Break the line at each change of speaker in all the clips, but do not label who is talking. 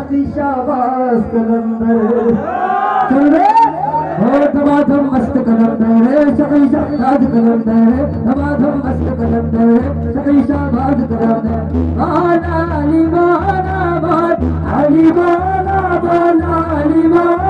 मस्त शाबाश कलंदर तबाधम मस्त अली माना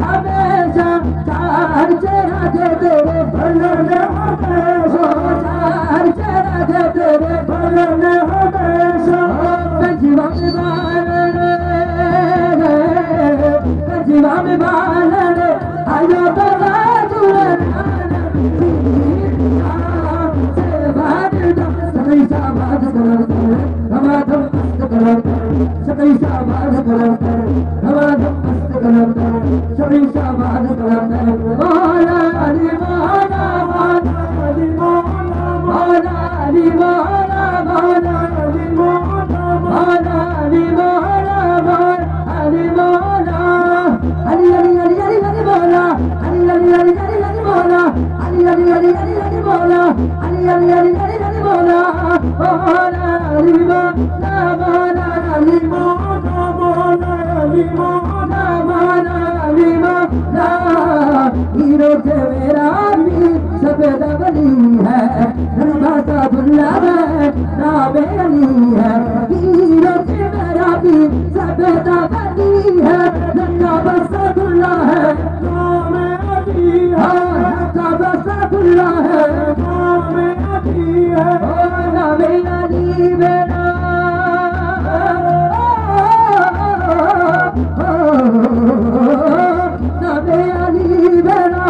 ہمیشہ ہر چہرہ جو دے وہ بھل نہ ہو ایسا ہر چہرہ جو دے وہ بھل نہ ہو है हीरो के मेरा भी सफेद बली है नन्ना बसा बुल्ला है नाम अली है नन्ना बसा बुल्ला है नाम अली है ओ नाम अली मेरा नबे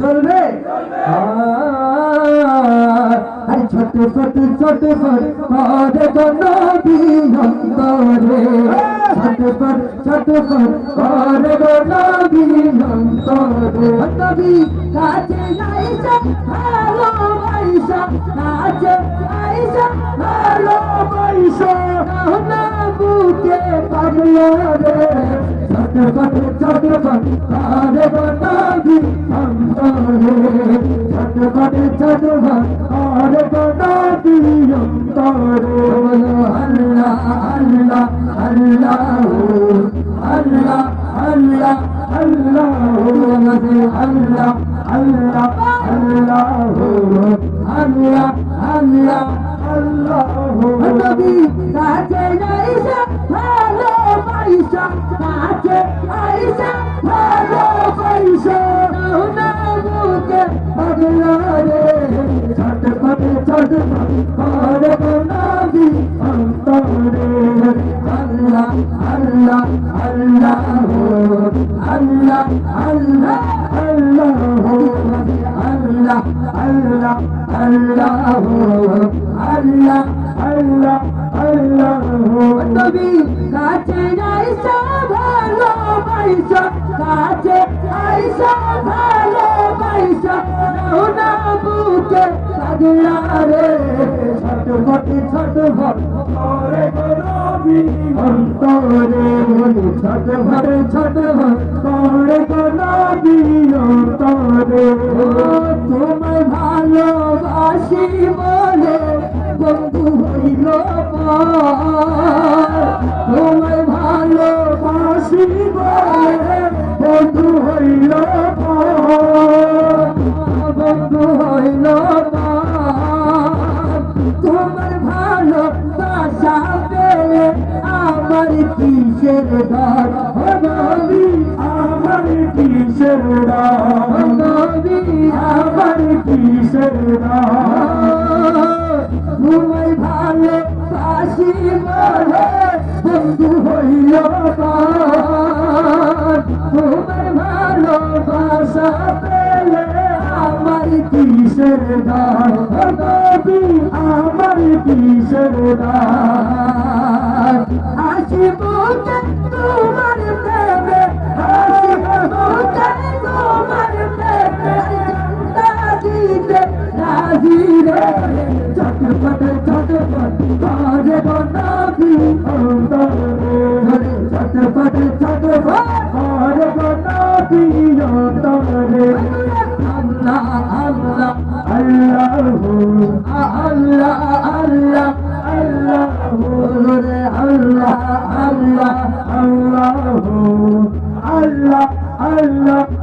চলবে? আরে ছোট ছোট ছোট ছোট নদী অন্তরে ছোট ছোট ছোট ছোট নদী অন্তরে নদী কাছে যাইছে ভালো পয়সা কাছে যাইছে ভালো পয়সা। না বুকে পাগল चाढ़े दादी चारे तादी हलो अली हली हलो अली हलो हल ছটপট ছটপট করে নবী অন্তরে আল্লাহ আল্লাহ আল্লাহ আল্লাহ আল্লাহ আল্লাহ আল্লাহ আল্লাহ আল্লাহ আল্লাহ
আল্লাহ আল্লাহ
নবী কাছে আইসা ভালো পাইসা কাছে আইসা ভালো পাইসা নাও না বুকে পাগলা রে ছোট ফটে ছোট ফট
করে নবী
অন্তরে বলি ছোট ফটে ছোট ফট
করে নবী অন্তরে
তোমায় ভালোবাসি বলে হইল তোমায় ভালোবাসি বলে
বন্ধু হইল
বন্ধু হইল তোমার ভালোবাসা পেলে আমার কিসের দর নবী
আমার কিসের
ও নবী
আমার কিসের রাম
বন্ধু পার তোমার ভালোবাসা পেলে আমার কিসের দান নবী
আমার কিসের
দান আসিবকে তোমার প্রেমে চটপট
Allah हरे सच सचो
हरे पाती तोरे हरे अरे अ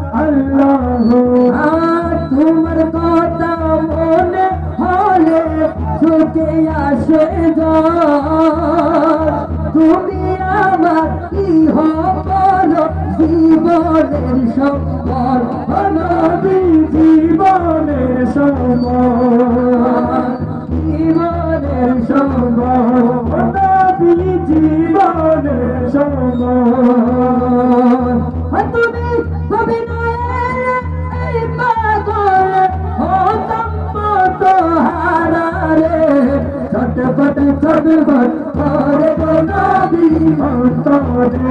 আসে। তুমি আমার কি হল? জীবনের সম্পদ
নবী জীবনের সময়
জীবনের সম্পদ
নবী জীবনের সময়
पनादी तोर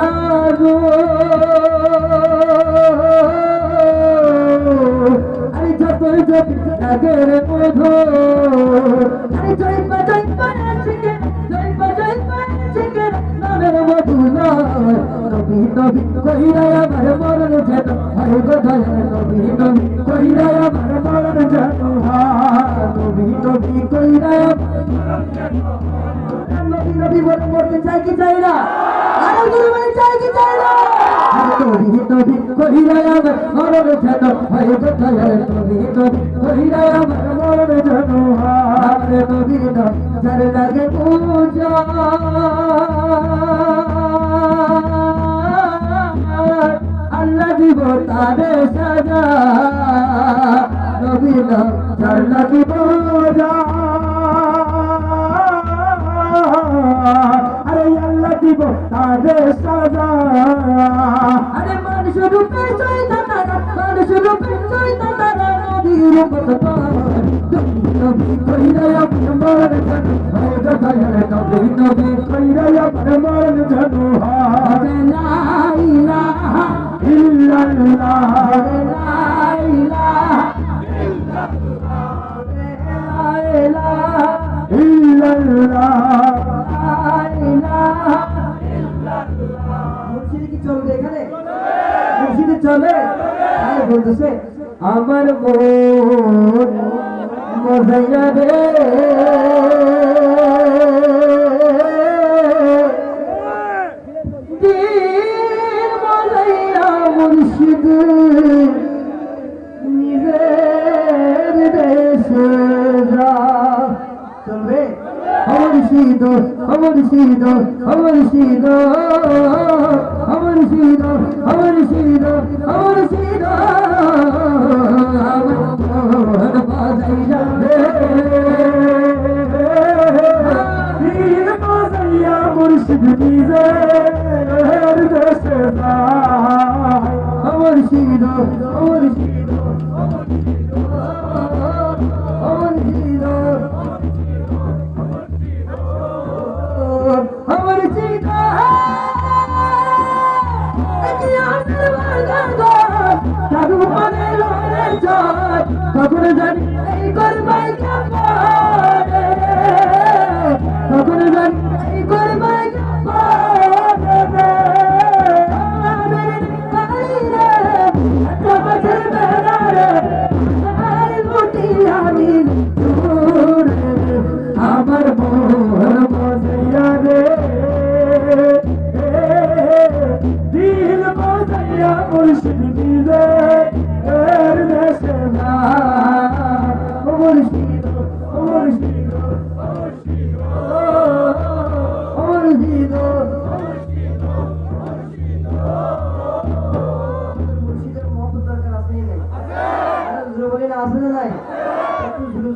अलो যতই যদি আগের মধু আরে চিকে জয় পা জয় পা চিকে নামের মধু নয় নবী নবী কইরা আমার মরণ চাই কি চাই না চাই কি চাই না? বিহিত কহিরায় আমার মরণ যেন হয়ে যেতায় বিহিত কহিরায় আমার মরণ যেন আপনি তো বিহিত যার লাগে পূজা আল্লাহ দিব তারে সাজা চলবে এখানে চলে বলতেছে আমার মন Nişide Nişide Nişide Nişide Nişide Nişide Nişide Nişide Nişide Nişide Nişide Nişide মুর্শিদ ও মুর্শিদ ও মুর্শিদ ও মুর্শিদ তখন জানি এই করবাই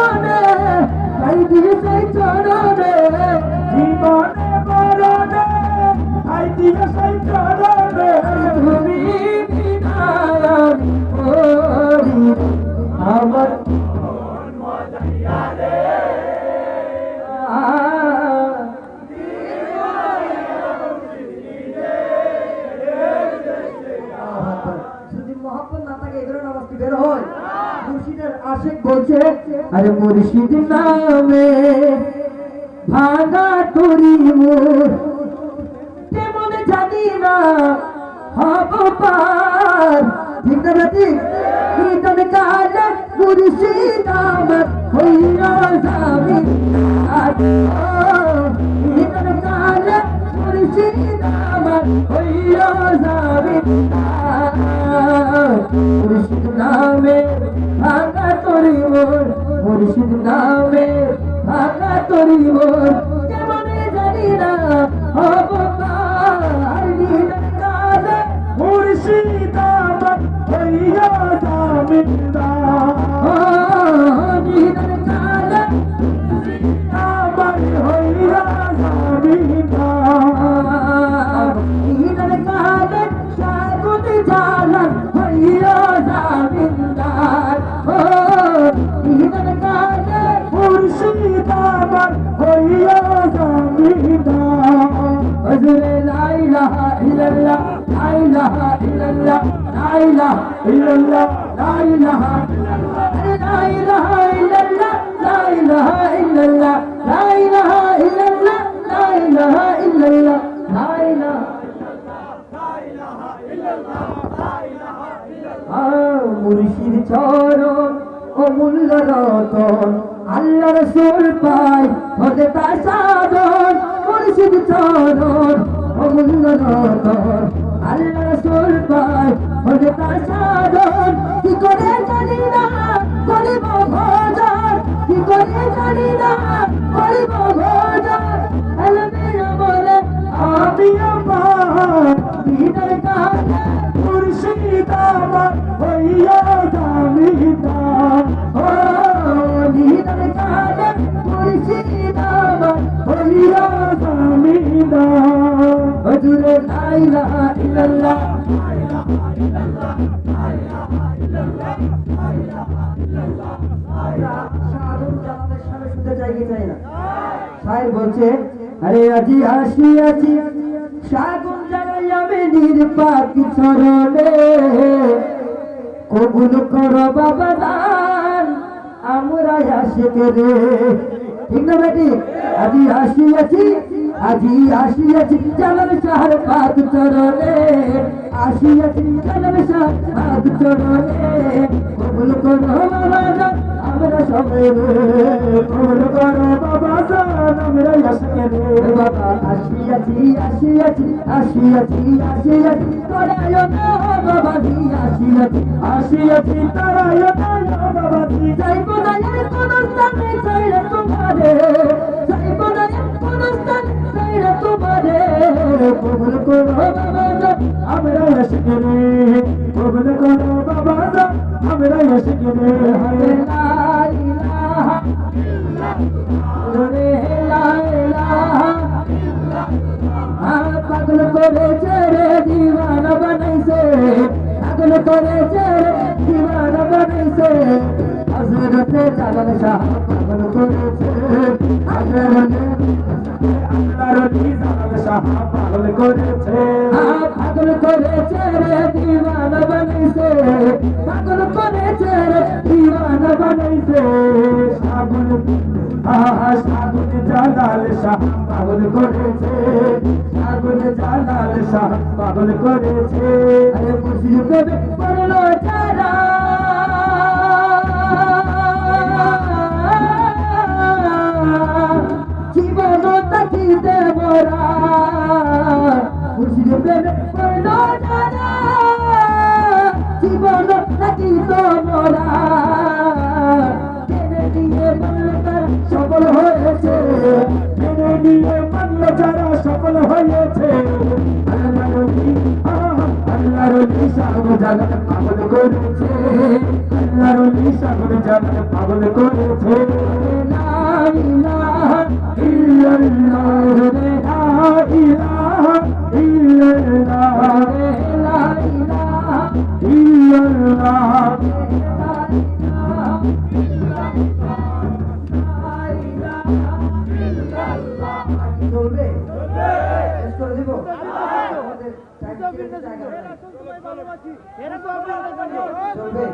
মরণে মুর্শিদ নামে ভাঙা তরি মোর তেমন জানি না হব পার। ঠিক না ঠিক কীর্তন কালে মুর্শিদ আমার হইয়া যাবি কীর্তন কালে মুর্শিদ আমার হইয়া যাবি মুর্শিদ নামে ভাঙা তরি মোর মুর্শিদ নামে ভাঙা তরি কেমন জানি না illallah la
ilaha illallah la ilaha
illallah la ilaha
illallah la ilaha
illallah la ilaha illallah la ilaha illallah la ilaha
মুর্শিদ
চরণ অমূল্য রতন আল্লাহ রসুল পাই হতে তার সাধন মুর্শিদ চরণ অমূল্য রতন আল্লাহ রাসূল পায় হতে তার সাধন কি করে সাহেব বলছে কবুল করো বাবা দান আমরা আসে রে ঠিক না বেটি? আজি আসি আছি আজি আসিয়াছি জালাল শাহর পাদ চরণে, আসিয়াছি জালাল শাহ পাদ চরণে। কবুল করো বাবা আমরা সবাই রে।
কবুল করো বাবা জান আমরা আশকে রে।
বাবা, আসিয়াছি আসিয়াছি আসিয়াছি আসিয়াছি করায় না বাবাজি আসিয়াছি
আসিয়াছি, তারায় বাবাজি
যাইব না আর কোন স্থানে চাইলে তোমারে কবুল করো বাবা জান
আমরা আশকে রে কবুল করো বাবা জান আমরা আশকে রে
রে লা ইলাহা রে লা ইলাহা আর পাগল করেছে রে দিওয়ানা বানাইছে পাগল করেছে রে দিওয়ানা বানাইছে হযরতে জালাল শাহ পাগল করেছে হযরতে
আল্লাহর নিজাম শাহ পাগল করেছে
পাগল করেছে রে দিওয়ানা বানাইছে পাগল করেছে রে দিওয়ানা বানাইছে
আহা আগুন জালাল শাহ পাগল করেছে আগুন জালাল শাহ পাগল করেছে
আরে প্রেমে পড়ল যারা।
জালাল পাগল করেছে আল্লাহর সাগর জালাল পাগল করেছে
লা ইলাহা
ইল্লাল্লাহ লা ইলাহা ইল্লাল্লাহ
লা ইলাহা চলবে